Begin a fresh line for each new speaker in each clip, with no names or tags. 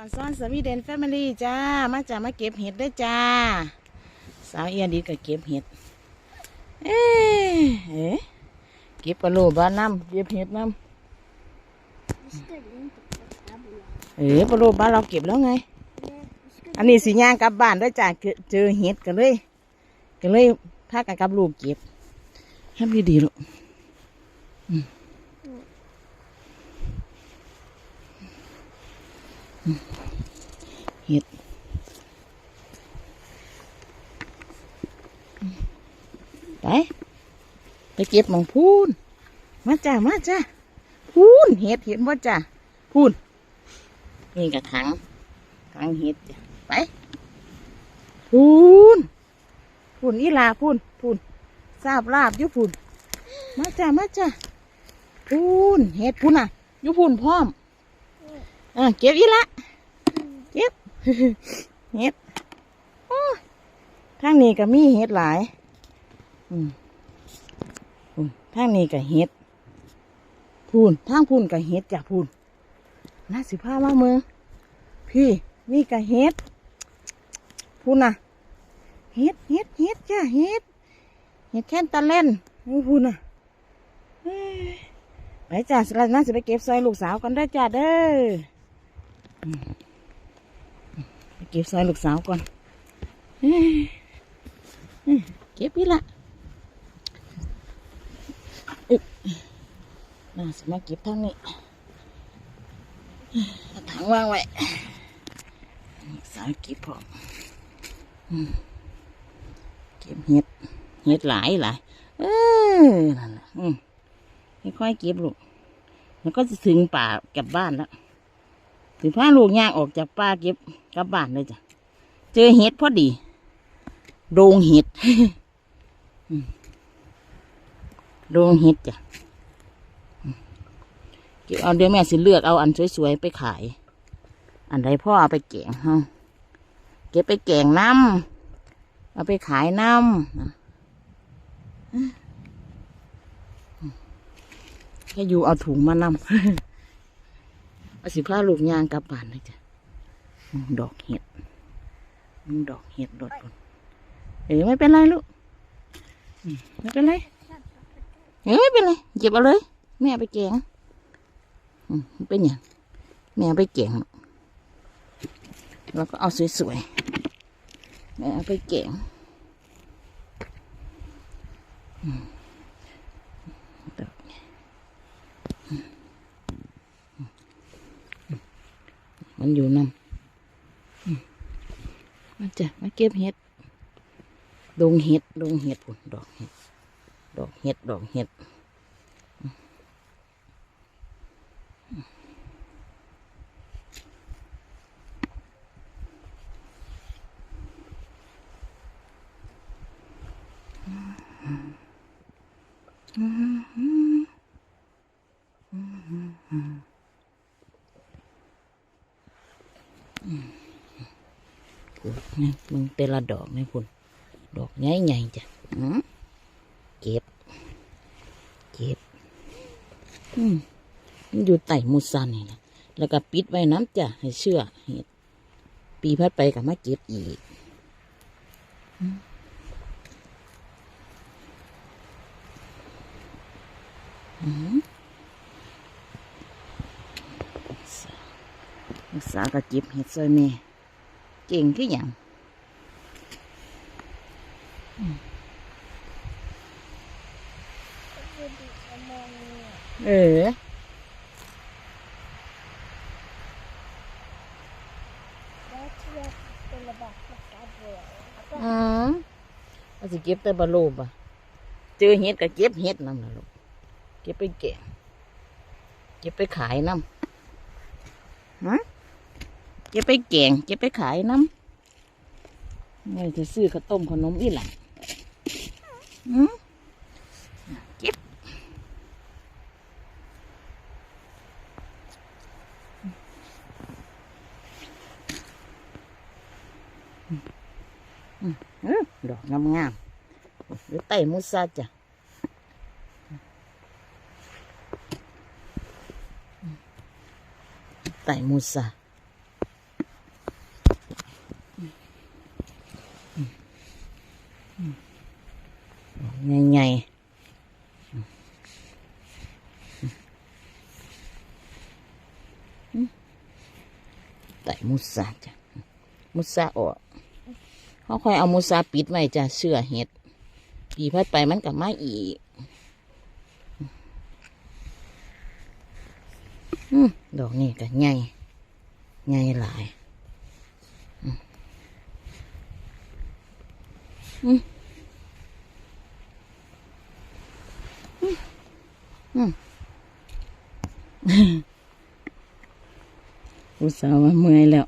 อนซ้อนสวีเดนแฟมิลี่จ้า มาจ้ามาเก็บเห็ดได้จ้า สาวเอียดีก็เก็บเห็ด เอ๊เอ๊เก็บปลาโหลบ้านน้ำเก็บเห็ดน้ำเออปลาโหลบ้านเราเก็บแล้วไง อันนี้สีย่างกลับบ้านได้จ้าเจอเห็ดกันเลยกันเลยพากันกับลูกเก็บทำดีๆลูกอืมอืม เห็ดไป ไปเก็บมองพูน มาจ้ามาจ้าพูนเห็ดเห็นบ่จ้าพูนนี่กระถังถังเห็ดจ้ะไปพูนพูนอีลาพูนพูนทราบลาบยู่พูนมาจ้ามาจ้าพูนเห็ดพูนอะยู่พูนพร้อมอะเก็บอีละ เก็ดโอ้ยทางนี้ก็มีเห็ดหลายอืมพูนทางนี้ก็เห็ดพูนทางพูนก็เห็ดจ้ะพูนน่าสิพามาเมืองพี่นี่ก็เห็ดพูนน่ะเห็ดเห็ดเห็ดจ้ะเห็ดเห็ดแค่นตะเล่นพูนน่ะไปจ้ะสลัดน่าจะไปเก็บซอยลูกสาวกันได้จ้ะเด้อ เก็บซอยลูกสาวก่อนเอ้ยเอ้ยเก็บพี่ละอึ๊บน่าจะมาเก็บทางนี้เอาถังวางไว้ลูกสาวเก็บพร้อมเก็บเห็ดเห็ดหลายหลายเออนั่นแหละอืมค่อยๆเก็บลูกแล้วก็จะถึงป่ากลับบ้านแล้ว ถึงพาลูกยางออกจากป่าเก็บกลับบ้านเลยจ้ะ เจอเห็ดพอดี โดงเห็ดโดงเห็ดจ้ะเก็บเอาเดี๋ยวแม่สิเลือกเอาอันสวยๆไปขาย อันใดพ่อเอาไปแกงฮะเก็บไปแกงน้ำเอาไปขายน้ำแค่อยู่เอาถุงมานำ อาสิผ้าลูกยางกลับบ้านเลยจ้ะดอกเห็ดอืมดอกเห็ดดดบนเออไม่เป็นไรลูกไม่เป็นไรเออไม่เป็นไรเก็บเอาเลย แม่ไปแกงเป็นอย่างแม่ไปแกงแล้วก็เอาสวยๆแม่ไปแกงอืมดอกอืม มันอยู่นำอืมมาจ้ะมาเก็บเห็ดดงเห็ดดงเห็ดพุ่นดอกเห็ด ดอกเห็ด ดอกเห็ดอืม พุ่นนี่มึงแต่ละดอกนี่พุ่นดอกใหญ่ๆจ้ะอืมเก็บ เก็บ อืมมันอยู่ใต้มุซันนี่นะแล้วก็ปิดไว้น้ำจ้ะให้เชื่อเห็ดปีพัดไปกับมาเก็บอีกอืมอืมลูกสาวก็เก็บเห็ดซอยแม่ เก่งขึ้นอหย่าง
Det blir så många.
เออ
Jag tror jag skulle bara plocka blad.
อืมเอาสิเก็บแต่บะโลบอะเจอเห็ดก็เก็บเห็ดนั่นแหละลูก เก็บไปแกงเก็บไปขายน้ำฮะ เก็บไปแกงเก็บไปขายน้ำนี่จะซื้อข้าวต้มขนมอีหลังอืมเก็บเออดอกงามๆหรือไต่มุซาจ้ะไต่มูซา ใหญ่ๆไต่มุสาจ้ะ มุสาออกเขาคอยเอามุสาปิดไว้จ้ะเสื่อเห็ด ปีพัดไปมันกับมาอีกดอกนี่ก็ใหญ่ใหญ่หลาย อืม ลูกสาวว่าเมื่อยแล้ว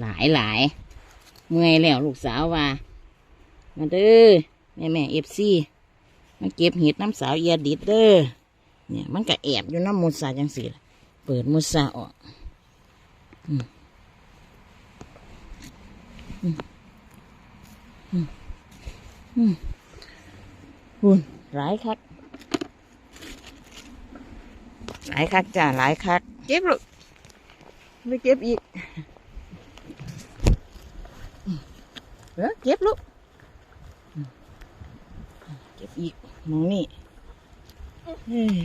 หลายหลายเมื่อยแล้วลูกสาวว่า มาเด้อแม่แม่เอฟซีมาเก็บเห็ดน้ำสาวเอียดิดเด้อเนี่ยมันก็แอบอยู่น้ำมูสาจังสีเปิดมูสาออกอืมอืมอืมหุ่นหลายคัก หลายคักจ้าหลายคัก เก็บลูกไม่เก็บอีกเออเก็บลูกเก็บอีกมองนี่เอ้ย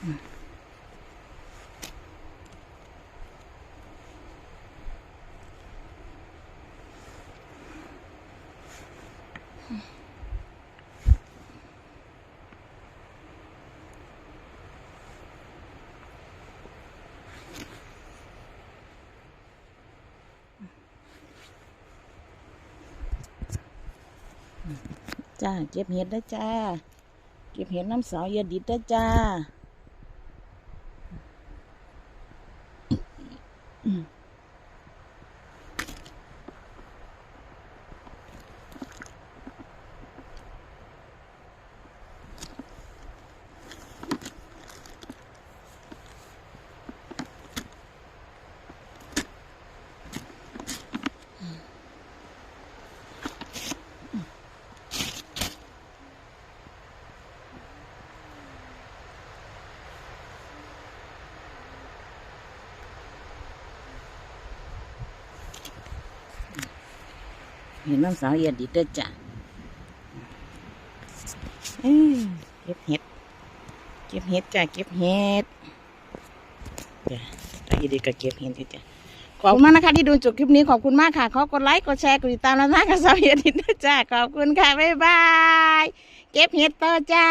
จ้า เก็บเห็ดได้จ้า เก็บเห็ดน้ำสาวเอียดิดได้จ้า Mm. เห็นน้ำสาวเอียดดีเด้อจ้ะเก็บเห็ด เก็บเห็ดจ้ะ เก็บเห็ดจ้ะตาอีดีก็เก็บเห็ดอยู่จ้ะ ขอบคุณมากนะคะที่ดูจบคลิปนี้ขอบคุณมากค่ะ ขอกดไลค์ กดแชร์ กดติดตามแล้วนะคะสาวเอียดดีเด้อจ้ะ ขอบคุณค่ะ บ๊ายบาย เก็บเห็ดต่อจ้า